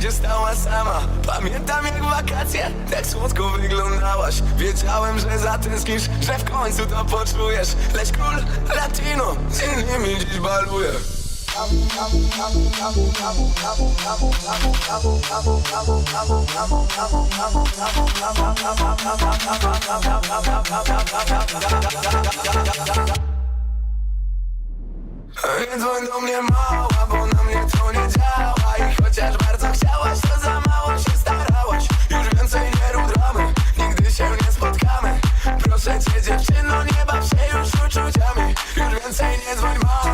będzie stała sama. Pamiętam jak wakacje, tak słodko wyglądałaś. Wiedziałem, że zatęsknisz, że w końcu to poczujesz. Lecz król latino z innymi dziś baluje Nie dzwoń do mnie mała, Proszę cię dziewczyno, nie baw się już uczuciami Już więcej nie dzwoń mała